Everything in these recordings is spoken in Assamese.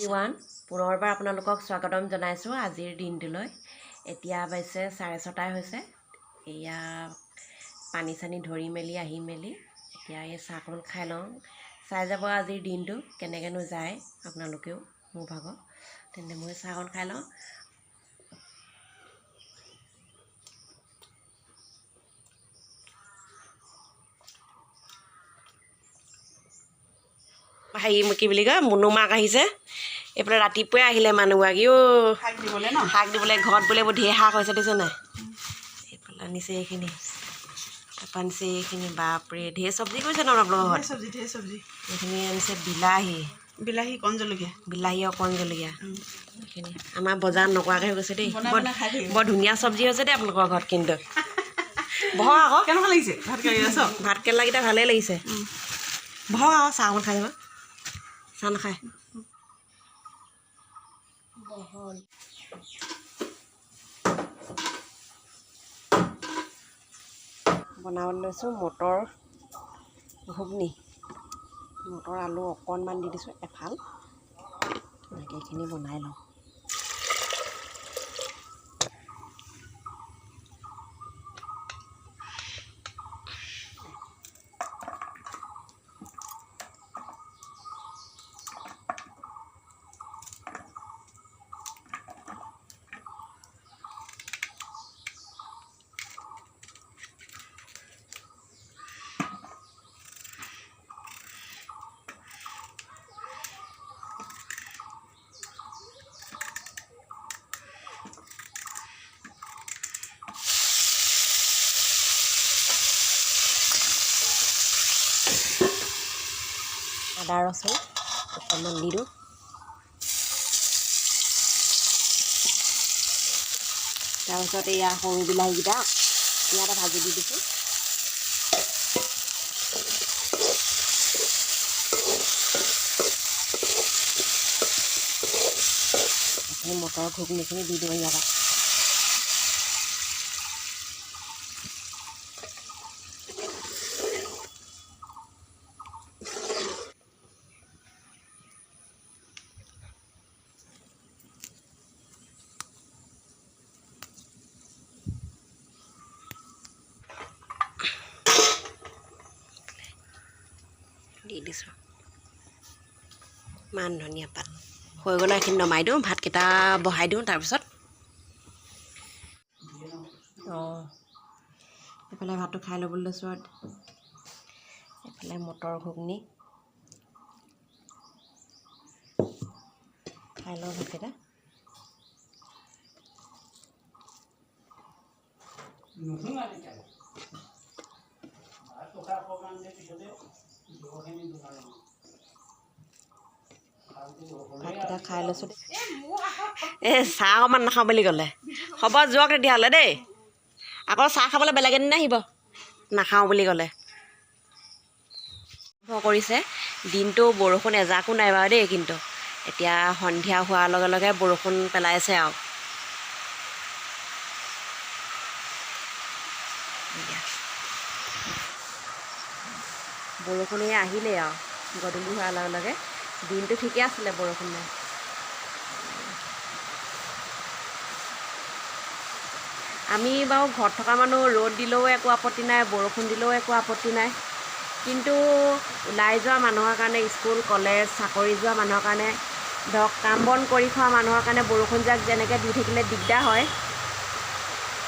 ওৱান পুনৰবাৰ আপোনালোকক স্বাগতম জনাইছোঁ আজিৰ দিনটোলৈ। এতিয়া পাইছে চাৰে ছটাই হৈছে। এয়া পানী চানী ধৰি মেলি আহি মেলি এতিয়া এই চাহকণ খাই লওঁ। চাই যাব আজিৰ দিনটো কেনেকৈনো যায় আপোনালোকেও মোৰ ভাগৰ। তেন্তে মই চাহকণ খাই লওঁ। হেৰি কি বুলি কয় মুনুমাক আহিছে। এইফালে ৰাতিপুৱাই আহিলে মানুহগৰাকী অ' শাক দিবলৈ ন? শাক দিবলৈ ঘৰত বোলে বৰ ঢেৰ শাক হৈছে দেখিছে নাই? এইফালে আনিছে এইখিনি। তাৰপৰা আনিছে এইখিনি বাপৰে ঢেৰ চব্জি কৰিছে ন আপোনালোকৰ ঘৰত? চব্জি ঢেৰ চব্জি। এইখিনি আনিছে বিলাহী। বিলাহী কণ জলকীয়া। বিলাহী অকণ জলকীয়া। এইখিনি। আমাৰ বজাৰ নকৰাকৈ হৈ গৈছে দেই। বৰ ধুনীয়া চব্জি হৈছে দেই আপোনালোকৰ ঘৰত কিন্তু। বহক আকৌ। কেনেকুৱা লাগিছে? ভাত আছ ভাত কেৰেলাকেইটা ভালেই লাগিছে। বহক আকৌ চাহ অকণ খাই যাবা নাখায়। বহল বনাবলৈ লৈছোঁ মটৰ ঘুগনি। মটৰ আলু অকণমান দি দিছোঁ এফাল। এইখিনি বনাই লওঁ। ৰচুন অকণমান দি দিওঁ। তাৰপিছত এয়া সৰু বিলাহীকেইটা, ইয়াতে ভাজি দি দিছোঁ। এইখিনি মটৰ ঘুগনিখিনি দি দিওঁ ইয়াতে দি দিছোঁ। মান ধনিয়া পাত। হৈ গ'লে এইখিনি নমাই দিওঁ ভাতকেইটা বহাই দিওঁ তাৰপিছত অঁ। এইফালে ভাতটো খাই ল'বলৈ লৈছোঁ আৰু। এইফালে মটৰ ঘুগনি। খাই লওঁ ভাতকেইটা। ভাতকেইটা খাই এই চাহ অকণমান নাখাওঁ বুলি ক'লে। হ'ব যোৱক তেতিয়াহ'লে দেই। আকৌ চাহ খাবলৈ বেলেগ এদিন আহিব। নাখাওঁ বুলি ক'লে। কৰিছে। দিনটো বৰষুণ এজাকো নাই বাৰু দেই কিন্তু। এতিয়া সন্ধিয়া হোৱাৰ লগে লগে বৰষুণ পেলাইছে আৰু। বৰষুণ এই আহিলেই আৰু। গধূলি হোৱাৰ লগে লগে। দিনটো ঠিকে আছিলে বৰষুণ। আমি বাৰু ঘৰত থকা মানুহ ৰ'দ দিলেও একো আপত্তি নাই বৰষুণ দিলেও একো আপত্তি নাই। কিন্তু ওলাই যোৱা মানুহৰ কাৰণে স্কুল কলেজ চাকৰি যোৱা মানুহৰ কাৰণে ধৰক কাম বন কৰি খোৱা মানুহৰ কাৰণে বৰষুণ যাক যেনেকৈ দি থাকিলে দিগদাৰ হয়।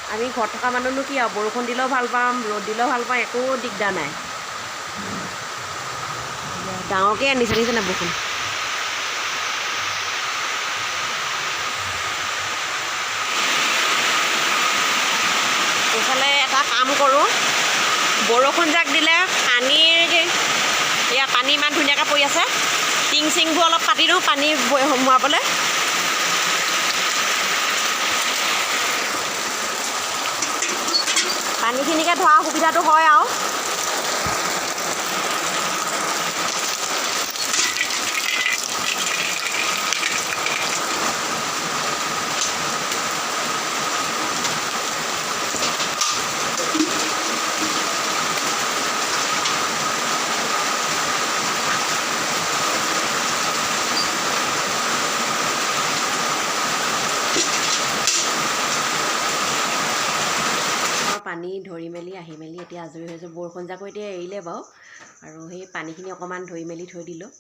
আমি ঘৰত থকা মানুহনো কি আৰু বৰষুণ দিলেও ভাল পাম ৰ'দ দিলেও ভাল পাম একো দিগদাৰ নাই। ডাঙৰকৈ আনিছে দেখিছে নাই বৰষুণ এইফালে এটা কাম কৰোঁ বৰষুণ যাক দিলে পানীৰ এয়া পানী ইমান ধুনীয়াকৈ পৰি আছে টিং চিংবোৰ অলপ কাটি দিওঁ পানী বৈ- সোমোৱাবলৈ পানীখিনিকে ধোৱা সুবিধাটো হয় আৰু মেলি আহি মেলি এতিয়া আজৰি হৈছোঁ বৰষুণ জাকো এতিয়া এৰিলে বাৰু। আৰু সেই পানীখিনি অকণমান ধৰি মেলি থৈ দিলোঁ।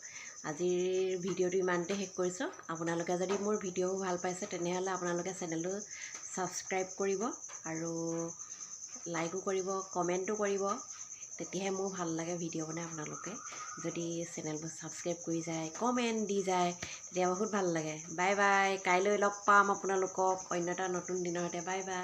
আজিৰ ভিডিঅ'টো ইমানতে শেষ কৰিছোঁ। আপোনালোকে যদি মোৰ ভিডিঅ'বোৰ ভাল পাইছে তেনেহ'লে আপোনালোকে চেনেলটো ছাবস্ক্ৰাইব কৰিব আৰু লাইকো কৰিব কমেণ্টো কৰিব। তেতিয়াহে মোৰ ভাল লাগে ভিডিঅ' বনাই আপোনালোকে। যদি চেনেলবোৰ ছাবস্ক্ৰাইব কৰি যায় কমেণ্ট দি যায় তেতিয়া বহুত ভাল লাগে। বাই বাই কাইলৈ লগ পাম আপোনালোকক অন্য এটা নতুন দিনৰ সৈতে। Bye bye.